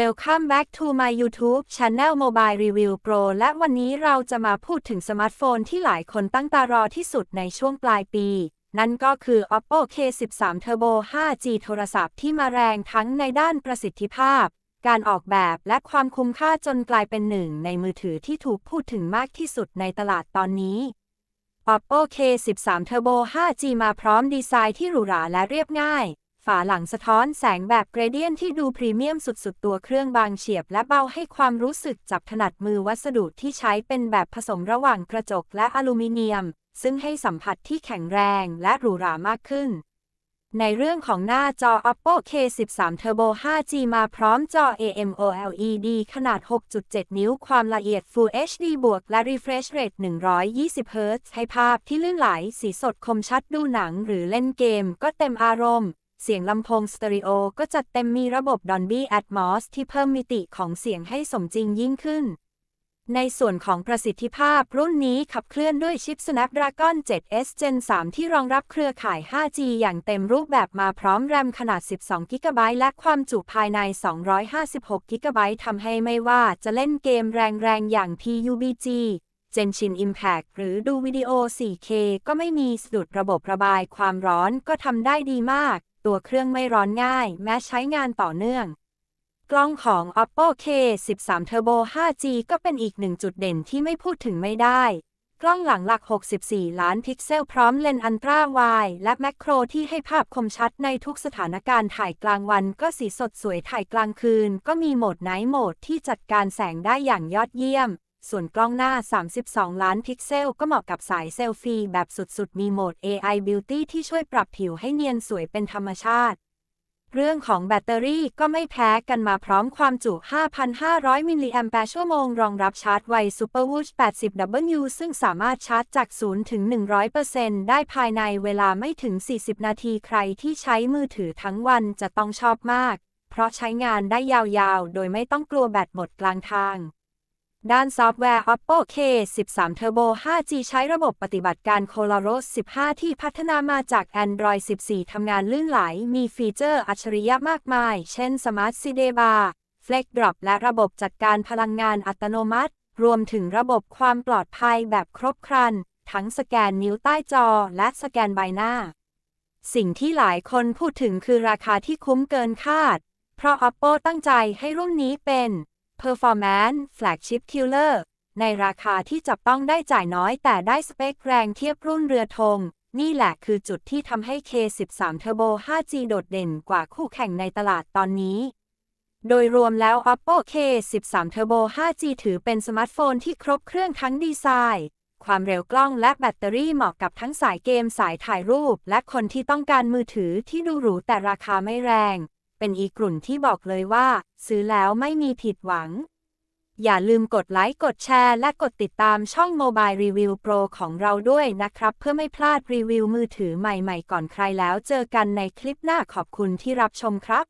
Welcome back to my YouTube Channel Mobile Review Pro และวันนี้เราจะมาพูดถึงสมาร์ทโฟนที่หลายคนตั้งตารอที่สุดในช่วงปลายปี นั่นก็คือ Oppo K13 Turbo 5G โทรศัพท์ที่มาแรงทั้งในด้านประสิทธิภาพ การออกแบบและความคุ้มค่าจนกลายเป็นหนึ่งในมือถือที่ถูกพูดถึงมากที่สุดในตลาดตอนนี้ Oppo K13 Turbo 5G มาพร้อมดีไซน์ที่หรูหราและเรียบง่าย ฝาหลังสะท้อนแสงแบบเกรเดียนที่ดูพรีเมียมสุดๆ ตัวเครื่องบางเฉียบและเบาให้ความรู้สึกจับถนัดมือวัสดุที่ใช้เป็นแบบผสมระหว่างกระจกและอลูมิเนียม ซึ่งให้สัมผัสที่แข็งแรงและหรูหรามากขึ้น ในเรื่องของหน้าจอ Oppo K13 Turbo 5G มาพร้อมจอ AMOLED ขนาด 6.7 นิ้ว ความละเอียด Full HD บวกและ Refresh Rate 120 Hz ให้ภาพที่ลื่นไหล สีสดคมชัดดูหนังหรือเล่นเกมก็เต็มอารมณ์ เสียงลำโพงสเตอริโอก็จัดเต็มมีระบบ Dolby Atmos ที่เพิ่มมิติของเสียงให้สมจริงยิ่งขึ้น ในส่วนของประสิทธิภาพรุ่นนี้ขับเคลื่อนด้วยชิป Snapdragon 7 S Gen 3 ที่รองรับเครือข่าย 5G อย่างเต็มรูปแบบมาพร้อมแรมขนาด 12 g b และความจุภายใน 256 g b ทำให้ไม่ว่าจะเล่นเกมแรงๆ อย่าง PUBG Genshin Impact หรือดูวิดีโอ 4K ก็ไม่มีสะดุดระบบระบายความร้อนก็ทำได้ดีมาก ตัวเครื่องไม่ร้อนง่าย แม้ใช้งานต่อเนื่อง กล้องของ Oppo K13 Turbo 5G ก็เป็นอีกหนึ่งจุดเด่นที่ไม่พูดถึงไม่ได้ กล้องหลังหลัก 64 ล้านพิกเซลพร้อมเลนส์อันตราไวด์และแมคโครที่ให้ภาพคมชัดในทุกสถานการณ์ถ่ายกลางวันก็สีสดสวยถ่ายกลางคืน ก็มีโหมดไนท์โหมดที่จัดการแสงได้อย่างยอดเยี่ยม ส่วนกล้องหน้า 32 ล้านพิกเซล ก็เหมาะกับสายเซลฟี่แบบสุดๆ มีโหมด AI Beauty ที่ช่วยปรับผิวให้เนียนสวยเป็นธรรมชาติ เรื่องของแบตเตอรี่ก็ไม่แพ้กันมาพร้อมความจุ 5,500 มิลลิแอมแปร์ชั่วโมง รองรับชาร์จไว Superwoosh 80W ซึ่งสามารถชาร์จจาก 0 ถึง 100%ได้ภายในเวลาไม่ถึง 40 นาทีใครที่ใช้มือถือทั้งวันจะต้องชอบมาก เพราะใช้งานได้ยาวๆ โดยไม่ต้องกลัวแบตหมดกลางทาง ด้านซอฟต์แวร์ Oppo K13 Turbo 5G ใช้ระบบปฏิบัติการ Coloros 15 ที่พัฒนามาจาก Android 14 ทำงานลื่นไหล มีฟีเจอร์อัจฉริยะมากมาย เช่น Smart CD Bar Flex Drop และระบบจัดการพลังงานอัตโนมัติ รวมถึงระบบความปลอดภัยแบบครบครัน ทั้งสแกนนิ้วใต้จอและสแกนใบหน้า สิ่งที่หลายคนพูดถึงคือราคาที่คุ้มเกินคาด เพราะ Oppo ตั้งใจให้รุ่นนี้เป็น Performance Flagship Killer ในราคาที่จับต้องได้จ่ายน้อยแต่ได้สเปคแรงเทียบรุ่นเรือธง นี่แหละคือจุดที่ทำให้ K13 Turbo 5G โดดเด่นกว่าคู่แข่งในตลาดตอนนี้ โดยรวมแล้ว Oppo K13 Turbo 5G ถือเป็นสมาร์ทโฟนที่ครบเครื่องทั้งดีไซน์ ความเร็วกล้องและแบตเตอรี่เหมาะกับทั้งสายเกมสายถ่ายรูป และคนที่ต้องการมือถือที่ดูหรูแต่ราคาไม่แรง เป็นอีกกลุ่นที่บอกเลยว่า ซื้อแล้วไม่มีผิดหวัง อย่าลืมกดไลค์ กดแชร์ และกดติดตามช่อง Mobile Review Pro ของเราด้วยนะครับ เพื่อไม่พลาดรีวิวมือถือใหม่ๆ ก่อนใครแล้วเจอกันในคลิปหน้าขอบคุณที่รับชมครับ